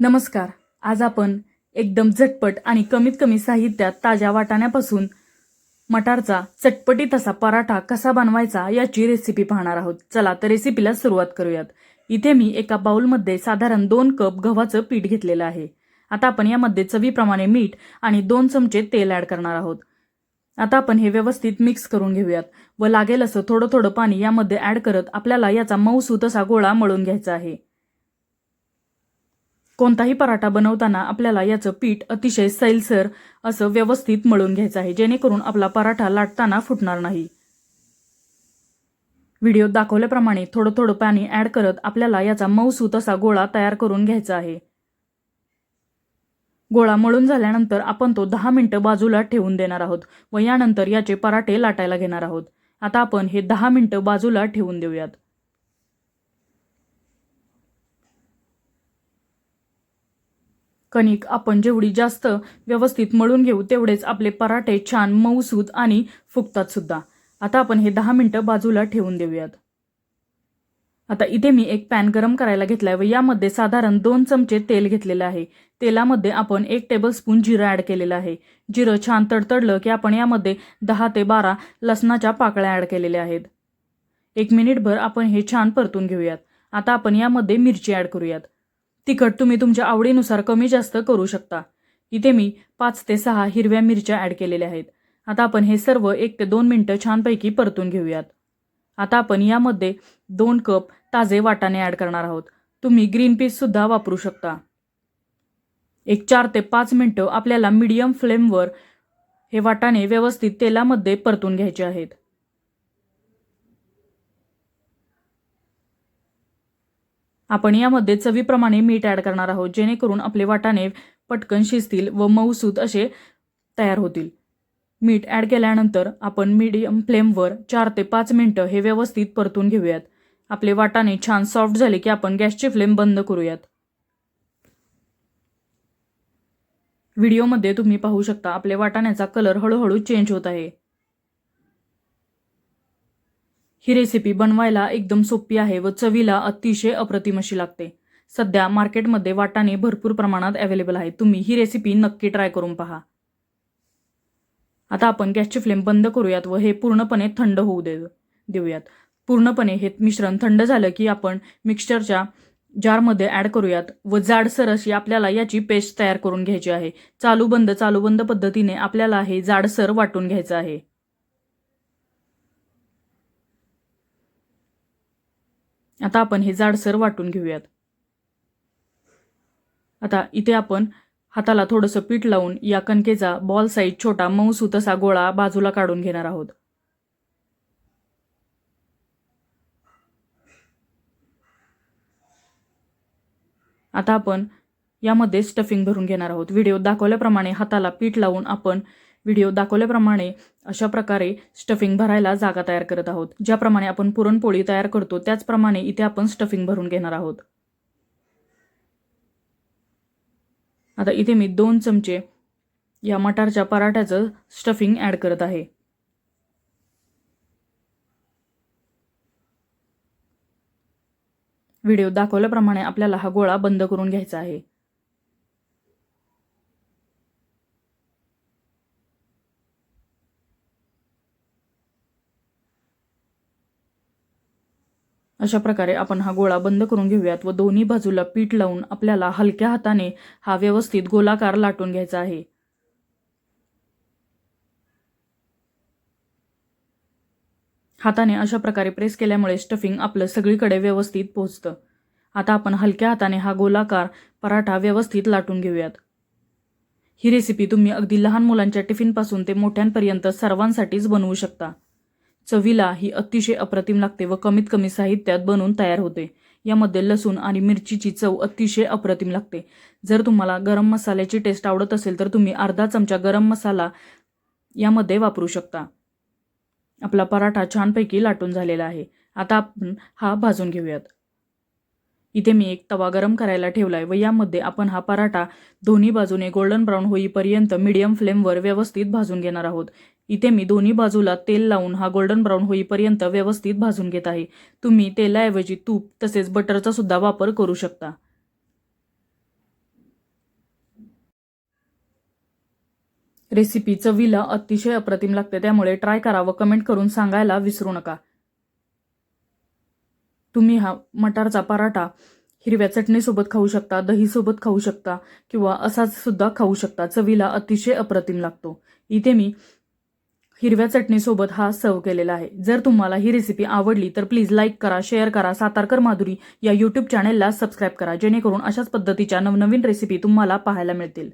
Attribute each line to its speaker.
Speaker 1: नमस्कार. आज आपण एकदम झटपट आणि कमीत कमी साहित्यात ताज्या वाटाण्यापासून मटारचा चटपटीत असा पराठा कसा बनवायचा याची रेसिपी पाहणार आहोत. चला तर रेसिपीला सुरुवात करूयात. इथे मी एका बाउलमध्ये साधारण दोन कप गव्हाचं पीठ घेतलेलं आहे. आता आपण यामध्ये चवीप्रमाणे मीठ आणि दोन चमचे तेल ॲड करणार आहोत. आता आपण हे व्यवस्थित मिक्स करून घेऊयात व लागेल असं थोडं थोडं पाणी यामध्ये ॲड करत आपल्याला याचा मऊसूत असा गोळा मळून घ्यायचा आहे. कोणताही पराठा बनवताना आपल्याला याचं पीठ अतिशय सैलसर असं व्यवस्थित मळून घ्यायचं आहे जेणेकरून आपला पराठा लाटताना फुटणार नाही. व्हिडिओत दाखवल्याप्रमाणे थोडं थोडं पाणी ॲड करत आपल्याला याचा मऊसूत असा गोळा तयार करून घ्यायचा आहे. गोळा मळून झाल्यानंतर आपण तो दहा मिनटं बाजूला ठेवून देणार आहोत व यानंतर याचे पराठे लाटायला घेणार आहोत. आता आपण हे दहा मिनटं बाजूला ठेवून देऊयात. कणिक आपण जेवढी जास्त व्यवस्थित मळून घेऊ तेवढेच आपले पराठे छान मऊसूद आणि फुगतात सुद्धा. आता आपण हे दहा मिनटं बाजूला ठेवून देऊयात. आता इथे मी एक पॅन गरम करायला घेतलाय व यामध्ये साधारण दोन चमचे तेल घेतलेलं आहे. तेलामध्ये आपण एक टेबलस्पून जिरं ॲड केलेलं आहे. जिरं छान तडतडलं की आपण यामध्ये दहा ते बारा लसणाच्या पाकळ्या ॲड केलेल्या आहेत. एक मिनिटभर आपण हे छान परतून घेऊयात. आता आपण यामध्ये मिरची ॲड करूयात. तिखट तुम्ही तुमच्या आवडीनुसार कमी जास्त करू शकता. इथे मी पाच ते सहा हिरव्या मिरच्या ॲड केलेल्या आहेत. आता आपण हे सर्व एक ते दोन मिनटं छानपैकी परतून घेऊयात. आता आपण यामध्ये दोन कप ताजे वाटाणे ॲड करणार आहोत. तुम्ही ग्रीन पीससुद्धा वापरू शकता. एक चार ते पाच मिनटं आपल्याला मीडियम फ्लेमवर हे वाटाणे व्यवस्थित तेलामध्ये परतून घ्यायचे आहेत. आपण यामध्ये चवीप्रमाणे मीठ ॲड करणार आहोत जेणेकरून आपले वाटाणे पटकन शिजतील व मऊसूत असे तयार होतील. मीठ ॲड केल्यानंतर आपण मीडियम फ्लेमवर चार ते पाच मिनटं हे व्यवस्थित परतून घेऊयात. आपले वाटाणे छान सॉफ्ट झाले की आपण गॅसची फ्लेम बंद करूयात. व्हिडिओमध्ये तुम्ही पाहू शकता आपले वाटाण्याचा कलर हळूहळू चेंज होत आहे. ही रेसिपी बनवायला एकदम सोपी आहे व चवीला अतिशय अप्रतिम अशी लागते. सध्या मार्केटमध्ये वाटाणे भरपूर प्रमाणात अवेलेबल आहे. तुम्ही ही रेसिपी नक्की ट्राय करून पहा. आता आपण गॅसची फ्लेम बंद करूयात व हे पूर्णपणे थंड होऊ दे देऊयात. पूर्णपणे हे मिश्रण थंड झालं की आपण मिक्सचरच्या जारमध्ये ॲड करूयात व जाडसर अशी आपल्याला याची पेस्ट तयार करून घ्यायची आहे. चालू बंद चालू बंद पद्धतीने आपल्याला हे जाडसर वाटून घ्यायचं आहे. आता आपण हे जाडसर वाटून घेऊयात. आता इथे आपण हाताला थोडंसं पीठ लावून या कणकेचा बॉल साईज छोटा मऊसू तसा गोळा बाजूला काढून घेणार आहोत. आता आपण यामध्ये स्टफिंग भरून घेणार आहोत. व्हिडिओ दाखवल्याप्रमाणे हाताला पीठ लावून आपण व्हिडिओ दाखवल्याप्रमाणे अशा प्रकारे स्टफिंग भरायला जागा तयार करत आहोत. ज्याप्रमाणे आपण पुरणपोळी तयार करतो त्याचप्रमाणे इथे आपण स्टफिंग भरून घेणार आहोत. आता इथे मी दोन चमचे या मटारच्या पराठ्याचं स्टफिंग ॲड करत आहे. व्हिडिओ दाखवल्याप्रमाणे आपल्याला हा गोळा बंद करून घ्यायचा आहे. अशा प्रकारे आपण हा गोळा बंद करून घेऊयात व दोन्ही बाजूला पीठ लावून आपल्याला हलक्या हाताने हा व्यवस्थित गोलाकार लाटून घ्यायचा आहे. हाताने अशा प्रकारे प्रेस केल्यामुळे स्टफिंग आपलं सगळीकडे व्यवस्थित पोहोचतं. आता आपण हलक्या हाताने हा गोलाकार पराठा व्यवस्थित लाटून घेऊयात. ही रेसिपी तुम्ही अगदी लहान मुलांच्या टिफिनपासून ते मोठ्यांपर्यंत सर्वांसाठीच बनवू शकता. चवीला ही अतिशय अप्रतिम लागते व कमीत कमी साहित्यात बनवून तयार होते. यामध्ये लसूण आणि मिरचीची चव अतिशय अप्रतिम लागते. जर तुम्हाला गरम मसाल्याची टेस्ट आवडत असेल तर तुम्ही अर्धा चमचा गरम मसाला यामध्ये वापरू शकता. आपला पराठा छानपैकी लाटून झालेला आहे. आता आपण हा भाजून घेऊयात. इथे मी एक तवा गरम करायला ठेवलाय व यामध्ये आपण हा पराठा दोन्ही बाजूने गोल्डन ब्राऊन होईपर्यंत मीडियम फ्लेमवर व्यवस्थित भाजून घेणार आहोत. इथे मी दोन्ही बाजूला तेल लावून हा गोल्डन ब्राऊन होईपर्यंत व्यवस्थित भाजून घेत आहे. तुम्ही तेलाऐवजी तूप तसेच बटरचा सुद्धा वापर करू शकता. रेसिपी चवीला अतिशय अप्रतिम लागते त्यामुळे ट्राय करा व कमेंट करून सांगायला विसरू नका. तुम्ही हा मटारचा पराठा हिरव्या चटणीसोबत खाऊ शकता दहीसोबत खाऊ शकता किंवा असाच सुद्धा खाऊ शकता. चवीला अतिशय अप्रतिम लागतो. इथे मी हिरव्या चटणीसोबत हा सर्व केलेला आहे. जर तुम्हाला ही रेसिपी आवडली तर प्लीज लाईक करा शेअर करा. सातारकर माधुरी या यूट्यूब चॅनेलला सबस्क्राईब करा जेणेकरून अशाच पद्धतीच्या नवनवीन रेसिपी तुम्हाला पाहायला मिळतील.